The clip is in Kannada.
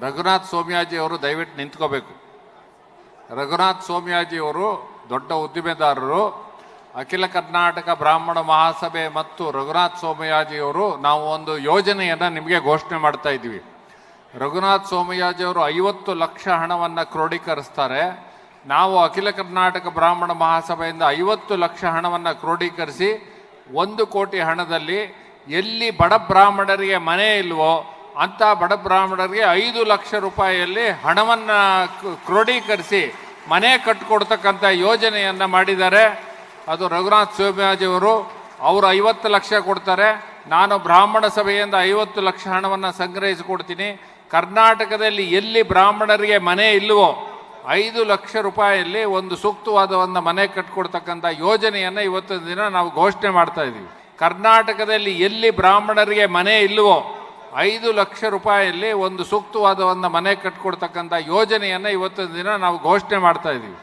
ರಘುನಾಥ್ ಸೋಮಯಾಜಿ ಅವರು ದಯವಿಟ್ಟು ನಿಂತ್ಕೋಬೇಕು. ರಘುನಾಥ್ ಸೋಮಯಾಜಿ ಅವರು ದೊಡ್ಡ ಉದ್ದಿಮೆದಾರರು. ಅಖಿಲ ಕರ್ನಾಟಕ ಬ್ರಾಹ್ಮಣ ಮಹಾಸಭೆ ಮತ್ತು ರಘುನಾಥ್ ಸೋಮಯಾಜಿ ಅವರು ನಾವು ಒಂದು ಯೋಜನೆಯನ್ನು ನಿಮಗೆ ಘೋಷಣೆ ಮಾಡ್ತಾ ಇದ್ದೀವಿ. ರಘುನಾಥ್ ಸೋಮಯಾಜಿ ಅವರು ಐವತ್ತು ಲಕ್ಷ ಹಣವನ್ನು ಕ್ರೋಢೀಕರಿಸ್ತಾರೆ. ನಾವು ಅಖಿಲ ಕರ್ನಾಟಕ ಬ್ರಾಹ್ಮಣ ಮಹಾಸಭೆಯಿಂದ ಐವತ್ತು ಲಕ್ಷ ಹಣವನ್ನು ಕ್ರೋಢೀಕರಿಸಿ ಒಂದು ಕೋಟಿ ಹಣದಲ್ಲಿ ಎಲ್ಲಿ ಬಡ ಬ್ರಾಹ್ಮಣರಿಗೆ ಮನೆ ಇಲ್ವೋ ಅಂಥ ಬಡ ಬ್ರಾಹ್ಮಣರಿಗೆ ಐದು ಲಕ್ಷ ರೂಪಾಯಿಯಲ್ಲಿ ಹಣವನ್ನು ಕ್ರೋಢೀಕರಿಸಿ ಮನೆ ಕಟ್ಟಿಕೊಡ್ತಕ್ಕಂಥ ಯೋಜನೆಯನ್ನು ಮಾಡಿದ್ದಾರೆ. ಅದು ರಘುನಾಥ್ ಸೋಮ್ಯಾಜಿಯವರು ಅವರು ಐವತ್ತು ಲಕ್ಷ ಕೊಡ್ತಾರೆ. ನಾನು ಬ್ರಾಹ್ಮಣ ಸಭೆಯಿಂದ ಐವತ್ತು ಲಕ್ಷ ಹಣವನ್ನು ಸಂಗ್ರಹಿಸಿ ಕೊಡ್ತೀನಿ ಕರ್ನಾಟಕದಲ್ಲಿ ಎಲ್ಲಿ ಬ್ರಾಹ್ಮಣರಿಗೆ ಮನೆ ಇಲ್ಲವೋ, ಐದು ಲಕ್ಷ ರೂಪಾಯಿಯಲ್ಲಿ ಒಂದು ಸೂಕ್ತವಾದ ಒಂದು ಮನೆ ಕಟ್ಟಿಕೊಡ್ತಕ್ಕಂಥ ಯೋಜನೆಯನ್ನು ಇವತ್ತಿನ ದಿನ ನಾವು ಘೋಷಣೆ ಮಾಡ್ತಾ ಇದ್ದೀವಿ ಕರ್ನಾಟಕದಲ್ಲಿ ಎಲ್ಲಿ ಬ್ರಾಹ್ಮಣರಿಗೆ ಮನೆ ಇಲ್ವೋ ಐದು ಲಕ್ಷ ರೂಪಾಯಿಯಲ್ಲಿ ಒಂದು ಸೂಕ್ತವಾದ ಒಂದು ಮನೆ ಕಟ್ಕೊಡ್ತಕ್ಕಂಥ ಯೋಜನೆಯನ್ನು ಇವತ್ತಿನ ದಿನ ನಾವು ಘೋಷಣೆ ಮಾಡ್ತಾ ಇದ್ದೀವಿ